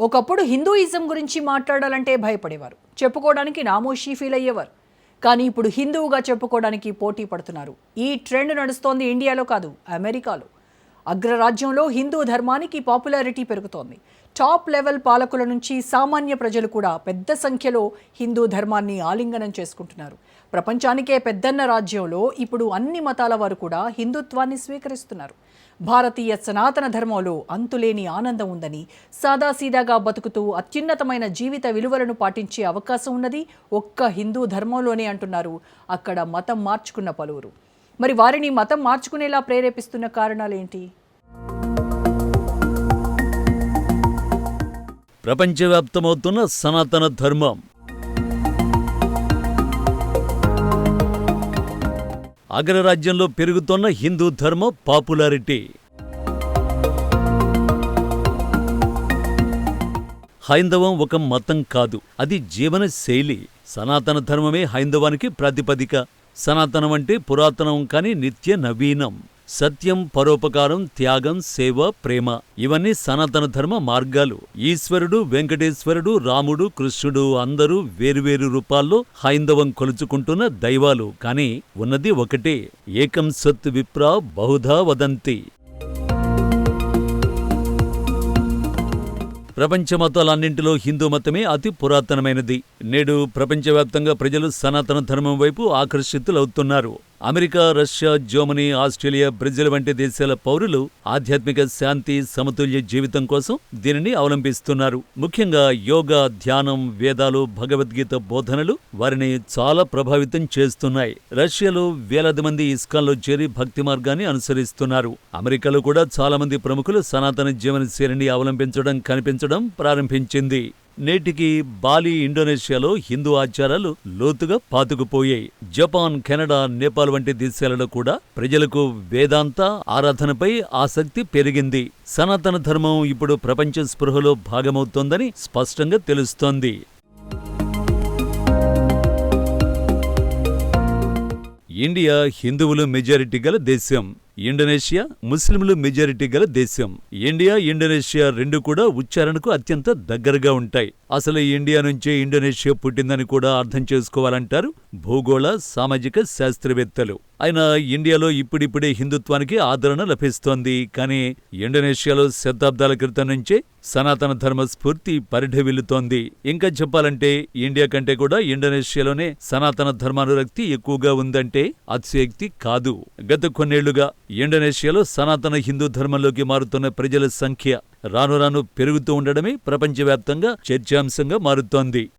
ఒకప్పుడు హిందూయిజం గురించి మాట్లాడాలంటే భయపడేవారు. చెప్పుకోవడానికి నామోషీ ఫీల్ అయ్యేవారు. కానీ ఇప్పుడు హిందువుగా చెప్పుకోవడానికి పోటీ పడుతున్నారు. ఈ ట్రెండ్ నడుస్తోంది ఇండియాలో కాదు అమెరికాలో. అగ్రరాజ్యంలో హిందూ ధర్మానికి పాపులారిటీ పెరుగుతోంది. టాప్ లెవెల్ పాలకుల నుంచి సామాన్య ప్రజలు కూడా పెద్ద సంఖ్యలో హిందూ ధర్మాన్ని ఆలింగనం చేసుకుంటున్నారు. ప్రపంచానికే పెద్దన్న రాజ్యంలో ఇప్పుడు అన్ని మతాల వారు కూడా హిందుత్వాన్ని స్వీకరిస్తున్నారు. భారతీయ సనాతన ధర్మంలో అంతులేని ఆనందం ఉందని సాదాసీదాగా బతుకుతూ అత్యున్నతమైన జీవిత విలువలను పాటించే అవకాశం ఉన్నది ఒక్క హిందూ ధర్మంలోనే అంటున్నారు అక్కడ మతం మార్చుకున్న పలువురు. మరి వారిని మతం మార్చుకునేలా ప్రేరేపిస్తున్న కారణాలేంటి? ప్రపంచవ్యాప్తమవుతున్న సనాతన ధర్మం. అగ్రరాజ్యంలో పెరుగుతున్న హిందూ ధర్మ పాపులారిటీ. హైందవం ఒక మతం కాదు అది జీవన శైలి. సనాతన ధర్మమే హైందవానికి ప్రాతిపదిక. సనాతనం అంటే పురాతనం కాని నిత్య నవీనం. సత్యం పరోపకారం త్యాగం సేవ ప్రేమ ఇవన్నీ సనాతన ధర్మ మార్గాలు. ఈశ్వరుడు వెంకటేశ్వరుడు రాముడు కృష్ణుడు అందరూ వేరువేరు రూపాల్లో హైందవం కొలుచుకుంటున్న దైవాలు. కాని ఉన్నది ఒకటే ఏకం సత్ విప్రా బహుధా వదంతి. ప్రపంచ మతాలన్నింటిలో హిందూ మతమే అతి పురాతనమైనది. నేడు ప్రపంచవ్యాప్తంగా ప్రజలు సనాతన ధర్మం వైపు ఆకర్షితులవుతున్నారు. America Russia Germany Australia Brazil వంటి దేశాల పౌరులు ఆధ్యాత్మిక శాంతి సమతుల్య జీవితం కోసం దీనిని అవలంబిస్తున్నారు. ముఖ్యంగా యోగా ధ్యానం వేదాలు భగవద్గీత బోధనలు వారిని చాలా ప్రభావితం చేస్తున్నాయి. రష్యాలో వేలాది మంది ఇస్కాన్లో చేరి భక్తి మార్గాన్ని అనుసరిస్తున్నారు. అమెరికాలో కూడా చాలామంది ప్రముఖులు సనాతన జీవన శైలిని అవలంబించడం కనిపించడం ప్రారంభించింది. నేటికి బాలి ఇండోనేషియాలో హిందూ ఆచారాలు లోతుగా పాతుకుపోయాయి. జపాన్ కెనడా నేపాల్ వంటి దేశాలలో కూడా ప్రజలకు వేదాంత ఆరాధనపై ఆసక్తి పెరిగింది. సనాతన ధర్మం ఇప్పుడు ప్రపంచ స్పృహలో భాగమవుతోందని స్పష్టంగా తెలుస్తోంది. ఇండియా హిందువులు మెజారిటీ గల దేశం. ఇండోనేషియా ముస్లింలు మెజారిటీ గల దేశం. ఇండియా ఇండోనేషియా రెండు కూడా ఉచ్చారణకు అత్యంత దగ్గరగా ఉంటాయి. అసలు ఇండియా నుంచే ఇండోనేషియా పుట్టిందని కూడా అర్థం చేసుకోవాలంటారు భూగోళ సామాజిక శాస్త్రవేత్తలు. అయినా ఇండియాలో ఇప్పుడిప్పుడే హిందుత్వానికి ఆదరణ లభిస్తోంది. కానీ ఇండోనేషియాలో శతాబ్దాల క్రితం నుంచే సనాతన ధర్మ స్ఫూర్తి పరిఢవిల్లుతోంది. ఇంకా చెప్పాలంటే ఇండియా కంటే కూడా ఇండోనేషియాలోనే సనాతన ధర్మానురక్తి ఎక్కువగా ఉందంటే అతిశయక్తి కాదు. గత కొన్నేళ్ళుగా ఇండోనేషియాలో సనాతన హిందూ ధర్మంలోకి మారుతున్న ప్రజల సంఖ్య రాను రాను పెరుగుతూ ఉండడమే ప్రపంచవ్యాప్తంగా చర్చాంశంగా మారుతోంది.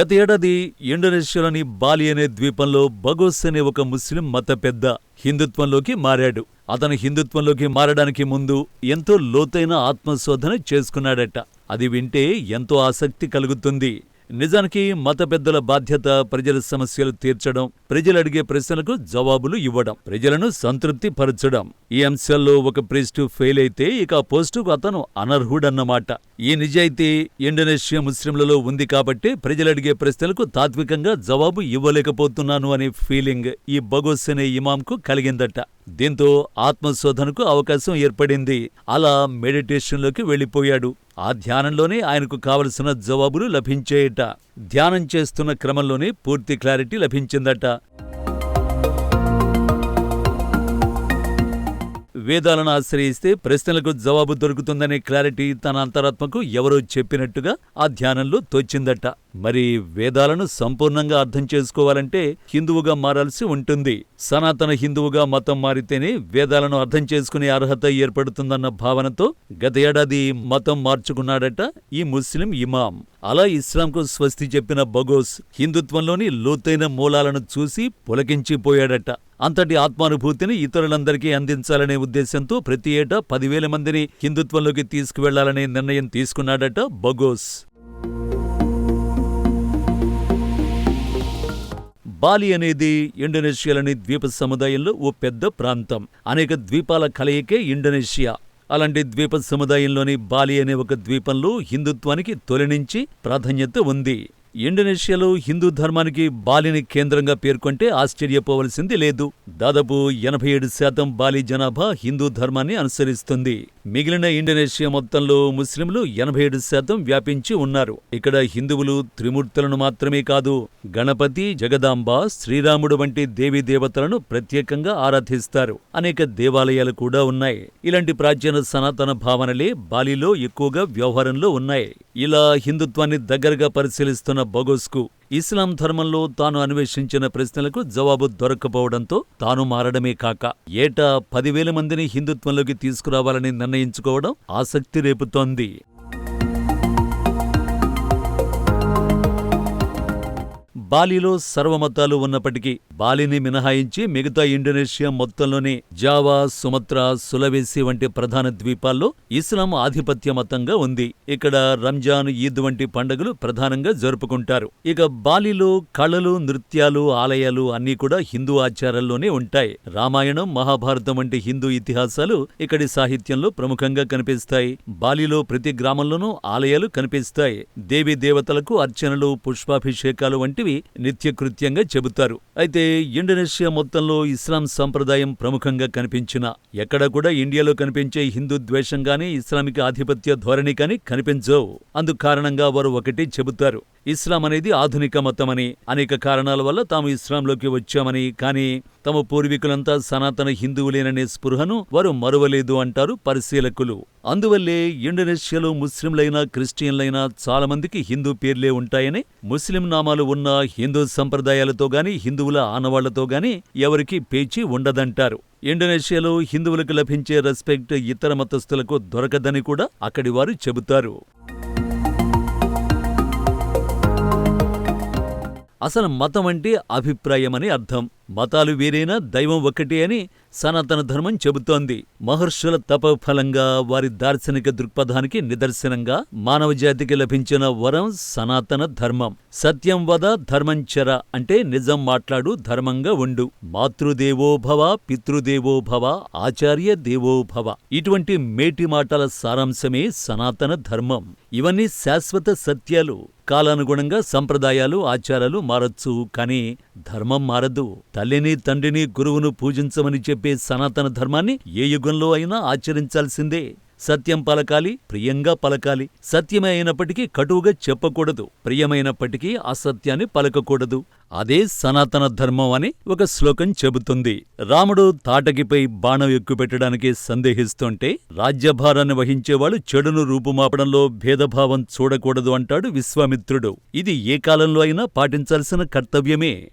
గత ఏడాది ఇండోనేషియాలోని బాలి అనే ద్వీపంలో బగోస్ అనే ఒక ముస్లిం మత పెద్ద హిందుత్వంలోకి మారాడు. అతను హిందుత్వంలోకి మారడానికి ముందు ఎంతో లోతైన ఆత్మశోధన చేసుకున్నాడట. అది వింటే ఎంతో ఆసక్తి కలుగుతుంది. నిజానికి మత పెద్దల బాధ్యత ప్రజల సమస్యలు తీర్చడం ప్రజలు అడిగే ప్రశ్నలకు జవాబులు ఇవ్వడం ప్రజలను సంతృప్తి పరచడం ఈ అంశాల్లో ఒక ప్రీస్టు ఫెయిల్ అయితే ఇక ఆ పోస్టుకు అతను అనర్హుడన్నమాట. ఈ నిజాయితీ ఇండోనేషియా ముస్లింలలో ఉంది కాబట్టి ప్రజలు అడిగే ప్రశ్నలకు తాత్వికంగా జవాబు ఇవ్వలేకపోతున్నాను అనే ఫీలింగ్ ఈ బగోస్ అనే ఇమాంకు కలిగిందట. దీంతో ఆత్మశోధనకు అవకాశం ఏర్పడింది. అలా మెడిటేషన్లోకి వెళ్ళిపోయాడు. ఆ ధ్యానంలోనే ఆయనకు కావలసిన జవాబులు లభించేయట ధ్యానం చేస్తున్న క్రమంలోనే పూర్తి క్లారిటీ లభించిందట. వేదాలను ఆశ్రయిస్తే ప్రశ్నలకు జవాబు దొరుకుతుందనే క్లారిటీ తన అంతరాత్మకు ఎవరో చెప్పినట్టుగా ఆ ధ్యానంలో తోచిందట. మరి వేదాలను సంపూర్ణంగా అర్థం చేసుకోవాలంటే హిందువుగా మారాల్సి ఉంటుంది. సనాతన హిందువుగా మతం మారితేనే వేదాలను అర్థం చేసుకునే అర్హత ఏర్పడుతుందన్న భావనతో గత ఏడాది మతం మార్చుకున్నాడట ఈ ముస్లిం ఇమాం. అలా ఇస్లాంకు స్వస్తి చెప్పిన బగోస్ హిందుత్వంలోని లోతైన మూలాలను చూసి పులకించిపోయాడట. అంతటి ఆత్మానుభూతిని ఇతరులందరికీ అందించాలనే ఉద్దేశంతో ప్రతి ఏటా పదివేల మందిని హిందుత్వంలోకి తీసుకువెళ్ళాలనే నిర్ణయం తీసుకున్నాడట బగోస్. బాలి అనేది ఇండోనేషియాలోని ద్వీప సముదాయంలో ఓ పెద్ద ప్రాంతం. అనేక ద్వీపాల కలయికే ఇండోనేషియా. అలాంటి ద్వీప సముదాయంలోని బాలి అనే ఒక ద్వీపంలో హిందుత్వానికి తొలి నుంచి ప్రాధాన్యత ఉంది. ఇండోనేషియాలో హిందూ ధర్మానికి బాలిని కేంద్రంగా పేర్కొంటే ఆశ్చర్యపోవలసింది లేదు. దాదాపు ఎనభై ఏడు శాతం బాలి జనాభా హిందూ ధర్మాన్ని అనుసరిస్తుంది. మిగిలిన ఇండోనేషియా మొత్తంలో ముస్లింలు ఎనభై ఏడు శాతం వ్యాపించి ఉన్నారు. ఇక్కడ హిందువులు త్రిమూర్తులను మాత్రమే కాదు గణపతి జగదాంబ శ్రీరాముడు వంటి దేవీ దేవతలను ప్రత్యేకంగా ఆరాధిస్తారు. అనేక దేవాలయాలు కూడా ఉన్నాయి. ఇలాంటి ప్రాచీన సనాతన భావనలే బాలిలో ఎక్కువగా వ్యవహారంలో ఉన్నాయి. ఇలా హిందుత్వాన్ని దగ్గరగా పరిశీలిస్తున్న బగోస్కు ఇస్లాం ధర్మంలో తాను అన్వేషించిన ప్రశ్నలకు జవాబు దొరక్కపోవడంతో తాను మారడమే కాక ఏటా పదివేల మందిని హిందుత్వంలోకి తీసుకురావాలని నిర్ణయించుకోవడం ఆసక్తి రేపుతోంది. బాలిలో సర్వమతాలు ఉన్నప్పటికీ బాలిని మినహాయించి మిగతా ఇండోనేషియా మొత్తంలోనే జావా సుమత్రా సులవేసి వంటి ప్రధాన ద్వీపాల్లో ఇస్లాం ఆధిపత్య మతంగా ఉంది. ఇక్కడ రంజాన్ ఈద్ వంటి పండుగలు ప్రధానంగా జరుపుకుంటారు. ఇక బాలిలో కళలు నృత్యాలు ఆలయాలు అన్నీ కూడా హిందూ ఆచారాల్లోనే ఉంటాయి. రామాయణం మహాభారతం వంటి హిందూ ఇతిహాసాలు ఇక్కడి సాహిత్యంలో ప్రముఖంగా కనిపిస్తాయి. బాలిలో ప్రతి గ్రామంలోనూ ఆలయాలు కనిపిస్తాయి. దేవీ దేవతలకు అర్చనలు పుష్పాభిషేకాలు వంటివి నిత్యకృత్యంగా చెబుతారు. అయితే ఇండోనేషియా మొత్తంలో ఇస్లాం సంప్రదాయం ప్రముఖంగా కనిపించినా ఎక్కడ కూడా ఇండియాలో కనిపించే హిందూ ద్వేషం గానీ ఇస్లామిక ఆధిపత్య ధోరణి కానీ కనిపించవు. అందుకారణంగా వారు ఒకటి చెబుతారు. ఇస్లాం అనేది ఆధునిక మతమని అనేక కారణాల వల్ల తాము ఇస్లాంలోకి వచ్చామని కానీ తమ పూర్వీకులంతా సనాతన హిందువులేననే స్పృహను వారు మరువలేదు అంటారు పరిశీలకులు. అందువల్లే ఇండోనేషియాలో ముస్లింలైనా క్రిస్టియన్లైనా చాలామందికి హిందూ పేర్లే ఉంటాయని ముస్లిం నామాలు ఉన్న హిందూ సంప్రదాయాలతో గాని హిందువుల ఆనవాళ్ళతో గాని ఎవరికీ పేచీ ఉండదంటారు. ఇండోనేషియాలో హిందువులకు లభించే రెస్పెక్ట్ ఇతర మతస్థులకు దొరకదని కూడా అక్కడి వారు చెబుతారు. అసలు మతం అంటే అభిప్రాయమని అర్థం. మతాలు వేరైనా దైవం ఒక్కటే అని సనాతన ధర్మం చెబుతోంది. మహర్షుల తపఫలంగా వారి దార్శనిక దృక్పథానికి నిదర్శనంగా మానవ జాతికి లభించిన వరం సనాతన ధర్మం. సత్యం వద ధర్మంచర అంటే నిజం మాట్లాడు ధర్మంగా ఉండు. మాతృదేవోభవ పితృదేవోభవ ఆచార్య దేవోభవ ఇటువంటి మేటి మాటల సారాంశమే సనాతన ధర్మం. ఇవన్నీ శాశ్వత సత్యాలు. కాలానుగుణంగా సంప్రదాయాలు ఆచారాలు మారొచ్చు కానీ ధర్మం మారదు. తల్లిని తండ్రిని గురువును పూజించమని చెప్పే సనాతన ధర్మాన్ని ఏ యుగంలో అయినా ఆచరించాల్సిందే. సత్యం పలకాలి ప్రియంగా పలకాలి. సత్యమే అయినప్పటికీ కటువుగా చెప్పకూడదు. ప్రియమైనప్పటికీ అసత్యాన్ని పలకకూడదు. అదే సనాతన ధర్మం అని ఒక శ్లోకం చెబుతుంది. రాముడు తాటకిపై బాణం ఎక్కుపెట్టడానికి సందేహిస్తుంటే రాజ్యభారాన్ని వహించేవాడు చెడును రూపుమాపడంలో భేదభావం చూడకూడదు అంటాడు విశ్వామిత్రుడు. ఇది ఏ కాలంలో అయినా పాటించాల్సిన కర్తవ్యమే.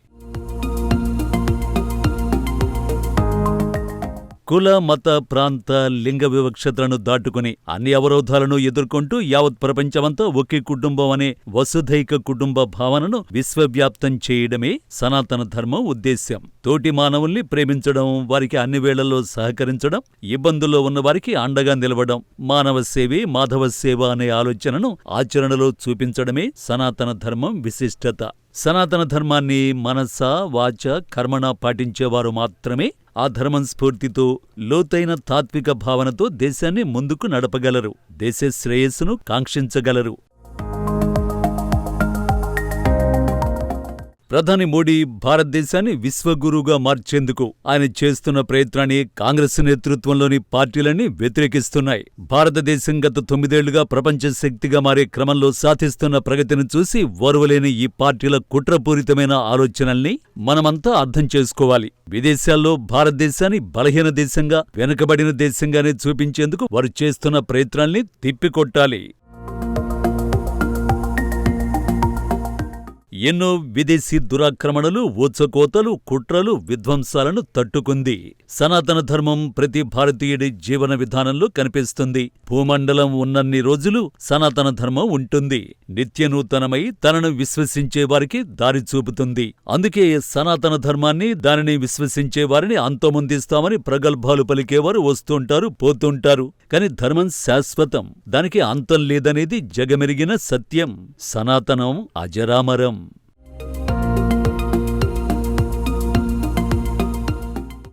కుల మత ప్రాంత లింగ వివక్షతలను దాటుకుని అన్ని అవరోధాలను ఎదుర్కొంటూ యావత్ ప్రపంచమంతా ఒకే కుటుంబం అనే వసుధైక కుటుంబ భావనను విశ్వవ్యాప్తం చేయడమే సనాతన ధర్మం ఉద్దేశ్యం. తోటి మానవుల్ని ప్రేమించడం వారికి అన్ని వేళల్లో సహకరించడం ఇబ్బందుల్లో ఉన్న వారికి అండగా నిలవడం మానవ సేవే మాధవ సేవ అనే ఆలోచనను ఆచరణలో చూపించడమే సనాతన ధర్మం విశిష్టత. సనాతన ధర్మాన్ని మనస వాచ కర్మణ పాటించేవారు మాత్రమే ఆ ధర్మం స్ఫూర్తితో లోతైన తాత్విక భావనతో దేశాన్ని ముందుకు నడపగలరు. దేశ శ్రేయస్సును కాంక్షించగలరు. ప్రధాని మోడీ భారతదేశాన్ని విశ్వగురువుగా మార్చేందుకు ఆయన చేస్తున్న ప్రయత్నాన్ని కాంగ్రెస్ నేతృత్వంలోని పార్టీలన్నీ వ్యతిరేకిస్తున్నాయి. భారతదేశం గత తొమ్మిదేళ్ళుగా ప్రపంచ శక్తిగా మారే క్రమంలో సాధిస్తున్న ప్రగతిని చూసి ఓర్వలేని ఈ పార్టీల కుట్రపూరితమైన ఆలోచనల్ని మనమంతా అర్థం చేసుకోవాలి. విదేశాల్లో భారతదేశాన్ని బలహీన దేశంగా వెనుకబడిన దేశంగానే చూపించేందుకు వారు చేస్తున్న ప్రయత్నాల్ని తిప్పికొట్టాలి. ఎన్నో విదేశీ దురాక్రమణలు ఊచకోతలు కుట్రలు విధ్వంసాలను తట్టుకుంది. సనాతన ధర్మం ప్రతి భారతీయుడి జీవన విధానంలో కనిపిస్తుంది. భూమండలం ఉన్నన్ని రోజులు సనాతన ధర్మం ఉంటుంది. నిత్యనూతనమై తనను విశ్వసించేవారికి దారి చూపుతుంది. అందుకే సనాతన ధర్మాన్ని దానిని విశ్వసించే వారిని అంతమొందిస్తామని ప్రగల్భాలు పలికేవారు వస్తుంటారు పోతుంటారు. కాని ధర్మం శాశ్వతం. దానికి అంతం లేదనేది జగమెరిగిన సత్యం. సనాతనం అజరామరం.